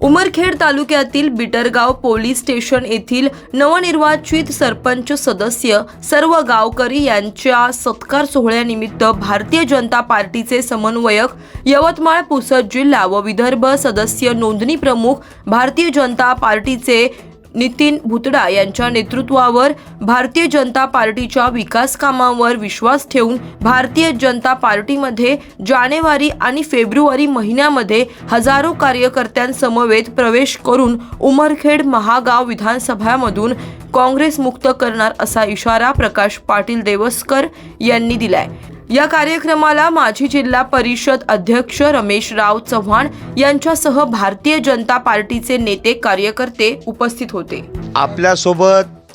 उमरखेड तालुक्यातील Bitargaon police station येथील नवनिर्वाचित सरपंच सदस्य सर्व गावकरी यांच्या सत्कार सोहळ्यानिमित्त भारतीय जनता पार्टीचे समन्वयक यवतमाळ पुसद जिल्हा व विदर्भ सदस्य नोंदणी प्रमुख भारतीय जनता पार्टीचे नितीन भुतडा यांच्या नेतृत्वावर भारतीय जनता पार्टीच्या विकास कामावर विश्वास ठेवून भारतीय जनता पार्टीमध्ये जानेवारी आणि फेब्रुवारी महिन्यामध्ये हजारो कार्यकर्त्यांसमवेत प्रवेश करून उमरखेड महागाव विधानसभामधून काँग्रेस मुक्त करणार असा इशारा प्रकाश पाटील देवस्कर यांनी दिलाय. या कार्यक्रमाला माजी जिल्हा परिषद अध्यक्ष रमेशराव चव्हाण यांच्यासह भारतीय जनता पार्टीचे नेते कार्यकर्ते उपस्थित होते. आपल्यासोबत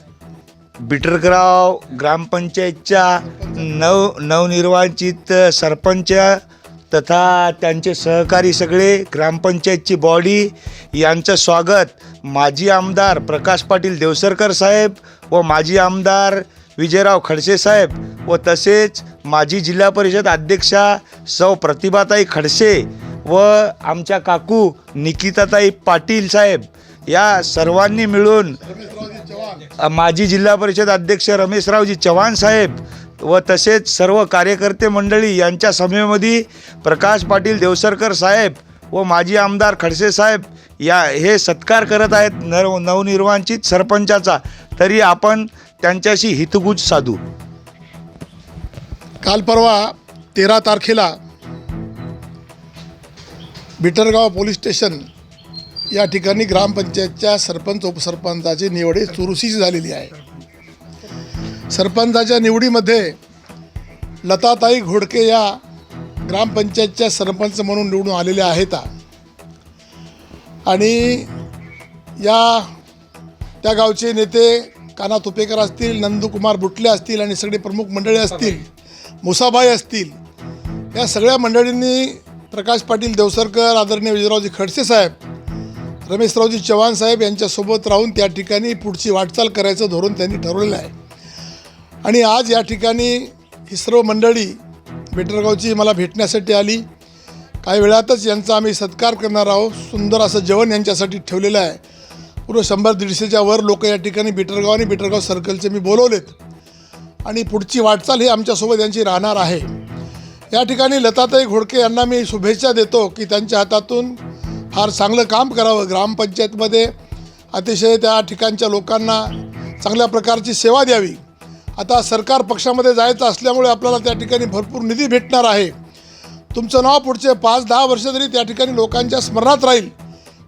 बिटरग्राव ग्रामपंचायतच्या नव नवनिर्वाचित सरपंच तथा त्यांचे सहकारी सगळे ग्रामपंचायतची बॉडी यांचं स्वागत माजी आमदार प्रकाश पाटील देवसरकर साहेब व माजी आमदार विजयराव खडसे साहेब व तसेच माजी जिल्हा परिषद अध्यक्षा सौ प्रतिभाताई खडसे व आमच्या काकू निकिताताई पाटील साहेब या सर्वांनी मिळून माजी जिल्हा परिषद अध्यक्ष रमेशरावजी चव्हाण साहेब व तसेच सर्व कार्यकर्ते मंडळी यांच्या सभेमध्ये प्रकाश पाटील देवसरकर साहेब व माजी आमदार खडसे साहेब या हे सत्कार करत आहेत नव नवनिर्वांचित सरपंचाचा. तरी आपण त्यांच्याशी हितगुज साधू. काल परवा तेरा तारखेला बिटरगाव पोलीस स्टेशन या ठिकाणी ग्रामपंचायतच्या सरपंच उपसरपंचाची निवड ही चुरशीची झालेली आहे. सरपंचाच्या निवडीमध्ये लताताई घोडके या ग्रामपंचायतच्या सरपंच म्हणून निवडून आलेल्या आहेत. आणि या त्या गावचे नेते काना तुपेकर असतील नंदकुमार बुटले असतील आणि सगळे प्रमुख मंडळी असतील मुसाबाई असतील या सगळ्या मंडळींनी प्रकाश पाटील देवसरकर आदरणीय विजयरावजी खडसे साहेब रमेशरावजी चव्हाण साहेब यांच्यासोबत राहून त्या ठिकाणी पुढची वाटचाल करायचं धोरण त्यांनी ठरवलेलं आहे. आणि आज या ठिकाणी ही सर्व मंडळी बेटरगावची मला भेटण्यासाठी आली. काही वेळातच यांचा आम्ही सत्कार करणार आहोत. सुंदर असं जेवण यांच्यासाठी ठेवलेलं आहे. पूर्व शंभर दीडशेच्या वर लोक या ठिकाणी बिटरगाव आणि बिटरगाव सर्कलचे मी बोलवलेत. आणि पुढची वाटचाल ही आमच्यासोबत यांची राहणार आहे. या ठिकाणी लताताई घोडके यांना मी शुभेच्छा देतो की त्यांच्या हातातून फार चांगलं काम करावं ग्रामपंचायतमध्ये. अतिशय त्या ठिकाणच्या लोकांना चांगल्या प्रकारची सेवा द्यावी. आता सरकार पक्षामध्ये जायचं असल्यामुळे आपल्याला त्या ठिकाणी भरपूर निधी भेटणार आहे. तुमचं नाव पुढचे पाच दहा वर्ष तरी त्या ठिकाणी लोकांच्या स्मरणात राहील.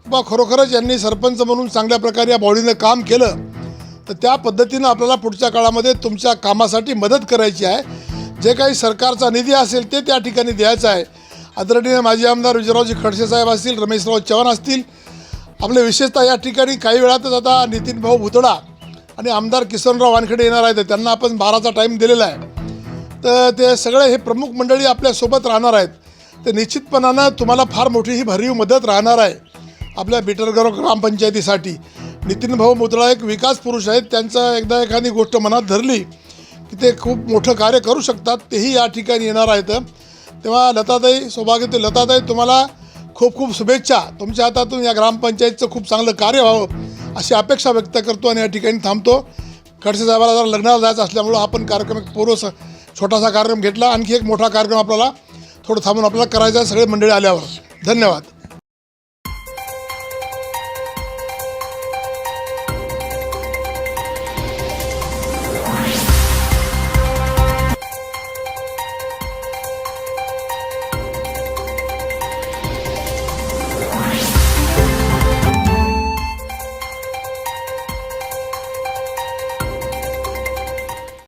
बा खरोखरच यांनी सरपंच म्हणून चांगल्या प्रकारे या बॉडीनं काम केलं तर त्या पद्धतीनं आपल्याला पुढच्या काळामध्ये तुमच्या कामासाठी मदत करायची आहे. जे काही सरकारचा निधी असेल ते त्या ठिकाणी द्यायचं आहे. आदरणीय माजी आमदार विजयरावजी खडसे साहेब असतील रमेशराव चव्हाण असतील आपले विशेषतः या ठिकाणी काही वेळातच आता नितीन भाऊ भुतडा आणि आमदार किसनराव वानखेडे येणार आहेत त्यांना आपण बाराचा टाईम दिलेला आहे. तर ते सगळे हे प्रमुख मंडळी आपल्यासोबत राहणार आहेत. तर निश्चितपणानं तुम्हाला फार मोठी ही भरीव मदत राहणार आहे. आपल्या बिटरगाव ग्रामपंचायतीसाठी. नितीन भाऊ मुतळा एक विकास पुरुष आहेत. त्यांचं एकदा एखादी गोष्ट मनात धरली की ते खूप मोठं कार्य करू शकतात तेही या ठिकाणी येणार आहेत. तेव्हा लताताई सौभाग्यते लताताई तुम्हाला खूप खूप शुभेच्छा. तुमच्या हातातून या ग्रामपंचायतचं खूप चांगलं कार्य व्हावं अशी अपेक्षा व्यक्त करतो आणि या ठिकाणी थांबतो. खडसे साहेबाला जरा लग्नाला जायचं असल्यामुळं आपण कार्यक्रम एक पूर्व छोटासा कार्यक्रम घेतला. आणखी एक मोठा कार्यक्रम आपल्याला थोडं थांबून आपल्याला करायचा आहे सगळे मंडळी आल्यावर. धन्यवाद.